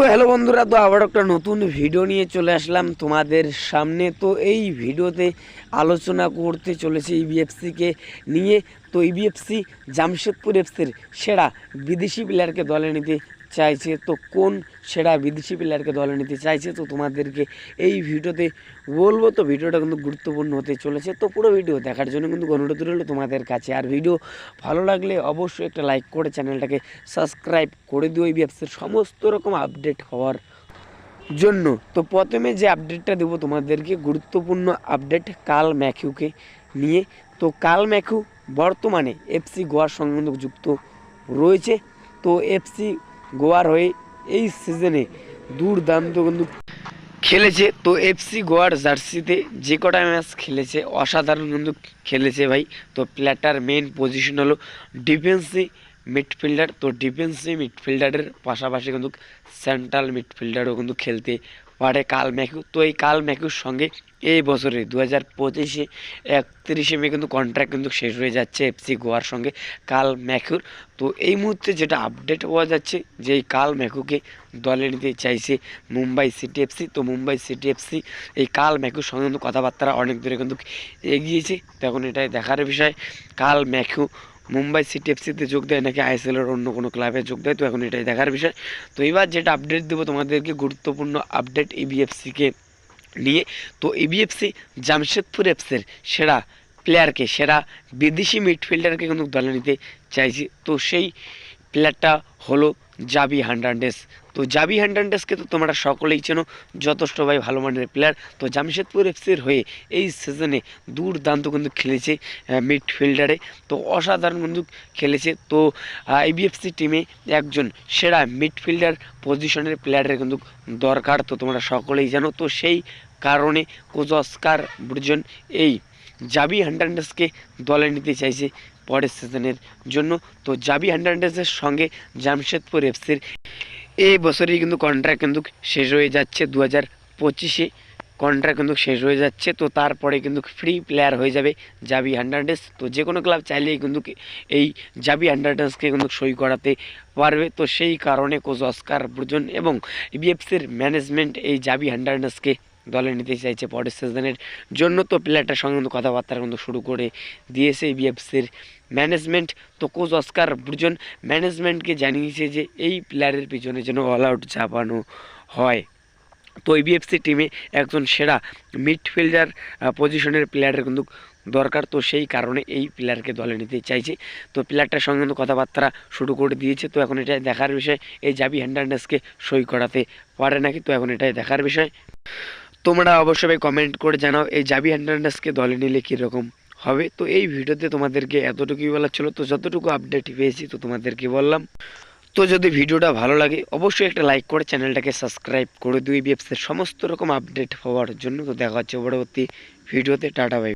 তো হ্যালো বন্ধুরা, তো আবার একটা নতুন ভিডিও নিয়ে চলে আসলাম তোমাদের সামনে। তো এই ভিডিওতে আলোচনা করতে চলেছে ইবিএফসিকে নিয়ে। তো ইবিএফসি জামশেদপুর এফসির সেরা বিদেশি প্লেয়ারকে দলে নিতে চাইছে তো কোন সেরা বিদেশি প্লেয়ারকে দলে নিতে চাইছে তো তোমাদেরকে এই ভিডিওতে বলব। তো ভিডিওটা কিন্তু গুরুত্বপূর্ণ হতে চলেছে। তো পুরো ভিডিও দেখার জন্য কিন্তু অনুরোধ রইল তোমাদের কাছে। আর ভিডিও ভালো লাগলে অবশ্যই একটা লাইক করে চ্যানেলটাকে সাবস্ক্রাইব করে দিও। ইবিএফসির সমস্ত রকম আপডেট হওয়ার জন্য। তো প্রথমে যে আপডেটটা দেবো তোমাদেরকে, গুরুত্বপূর্ণ আপডেট কাল ম্যাথিউকে নিয়ে। তো কাল ম্যাথিউ বর্তমানে এফসি গোয়ার সঙ্গে যুক্ত রয়েছে। তো এফসি গোয়ার হয়ে এই সিজনে দুর্দান্ত কিন্তু খেলেছে। তো এফসি গোয়ার জার্সিতে যে কটা ম্যাচ খেলেছে, অসাধারণ কিন্তু খেলেছে ভাই। তো প্লেয়ারটার মেন পজিশন হলো ডিফেন্সি মিডফিল্ডার তো ডিফেন্সি মিডফিল্ডারের পাশাপাশি কিন্তু সেন্ট্রাল মিডফিল্ডারও কিন্তু খেলতে পারে কাল ম্যাকু তো এই কাল ম্যাকুর সঙ্গে এই বছরে দু হাজার পঁচিশে একত্রিশে মে কিন্তু কন্ট্রাক্ট কিন্তু শেষ হয়ে যাচ্ছে এফসি গোয়ার সঙ্গে কাল ম্যাকুর তো এই মুহূর্তে যেটা আপডেট পাওয়া যাচ্ছে যে এই কাল ম্যাকুকে দলে নিতে চাইছে মুম্বাই সিটি এফসি তো মুম্বাই সিটি এফসি এই কাল ম্যাকুর সঙ্গে কিন্তু কথাবার্তা অনেক দূরে কিন্তু এগিয়েছে। তখন এটাই দেখার বিষয়, কাল ম্যাকু মুম্বাই সিটি এফসিতে যোগ দেয় নাকি আইএসএলের অন্য কোনো ক্লাবে যোগ দেয়? তো এখন এটাই দেখার বিষয়। তো এবার যেটা আপডেট দেবো তোমাদেরকে, গুরুত্বপূর্ণ আপডেট ইবিএফসিকে নিয়ে। তো ইবিএফসি জামশেদপুর এফসির সেরা প্লেয়ারকে সেরা বিদেশি মিডফিল্ডারকে কিন্তু দলে নিতে চাইছি। তো সেই প্লেয়ারটা হলো জাবি হান্ড্রান্ডেস তো জাবি হান্ড্রান্ডেসকে তো তোমরা সকলেই চেনো, যথেষ্ট ভাই ভালো মানের প্লেয়ার। তো জামশেদপুর এফসির হয়ে এই সিজনে দুর্দান্ত কিন্তু খেলেছে মিডফিল্ডারে তো অসাধারণ কিন্তু খেলেছে। তো আইবিএফসি টিমে একজন সেরা মিডফিল্ডার পজিশনের প্লেয়ারের কিন্তু দরকার, তো তোমরা সকলেই জানো। তো সেই কারণে কোচ অস্কার ব্রুজন এই জাবি হান্ড্রান্ডেসকে দলে নিতে চাইছে পরের সিজনের জন্য। তো জাবি হান্ড্রান্ডেসের সঙ্গে জামশেদপুর এফসির এই বছরই কিন্তু কন্ট্রাক্ট কিন্তু শেষ হয়ে যাচ্ছে দু হাজার পঁচিশে। কন্ট্রাক্ট কিন্তু শেষ হয়ে যাচ্ছে, তো তারপরে কিন্তু ফ্রি প্লেয়ার হয়ে যাবে জাবি হান্ড্রান্ডেস তো যে কোনো ক্লাব চাইলেই কিন্তু এই জাবি হান্ড্রান্ডেসকে কিন্তু সই করাতে পারবে। তো সেই কারণে কোচ অস্কার ব্রুজন এবং বিএফসির ম্যানেজমেন্ট এই জাবি হান্ড্রান্ডেসকে দলে নিতে চাইছে পরের সিজনের জন্য। তো প্লেয়ারটার সঙ্গে কিন্তু কথাবার্তা কিন্তু শুরু করে দিয়েছে বিএফসির ম্যানেজমেন্ট তো কোচ অস্কার ব্রুজন ম্যানেজমেন্টকে জানিয়েছে যে এই প্লেয়ারের পিছনে যেন অল আউট চাপানো হয়। তো বিএফসি টিমে একজন সেরা মিডফিল্ডার পজিশনের প্লেয়ারের কিন্তু দরকার। তো সেই কারণে এই প্লেয়ারকে দলে নিতে চাইছে। তো প্লেয়ারটার সঙ্গে কিন্তু কথাবার্তা শুরু করে দিয়েছে। তো এখন এটাই দেখার বিষয়। এই জাবি হ্যান্ডারনেসকে সই করাতে পারে নাকি? তো এখন এটাই দেখার বিষয়। তোমরা অবশ্যই কমেন্ট করে জানাও, এই জাবি হ্যান্ডারনেসকে দলে নিলে কীরকম হবে? তো এই ভিডিওতে তোমাদেরকে এতটুকুই বলার ছিল, তো যতটুকু আপডেট পেয়েছি তো তোমাদেরকে বললাম। তো যদি ভিডিওটা ভালো লাগে, অবশ্যই একটা লাইক করে চ্যানেলটাকে সাবস্ক্রাইব করে দিই বিএফসের সমস্ত রকম আপডেট হওয়ার জন্য তো দেখা হচ্ছে পরবর্তী ভিডিওতে। Tata bye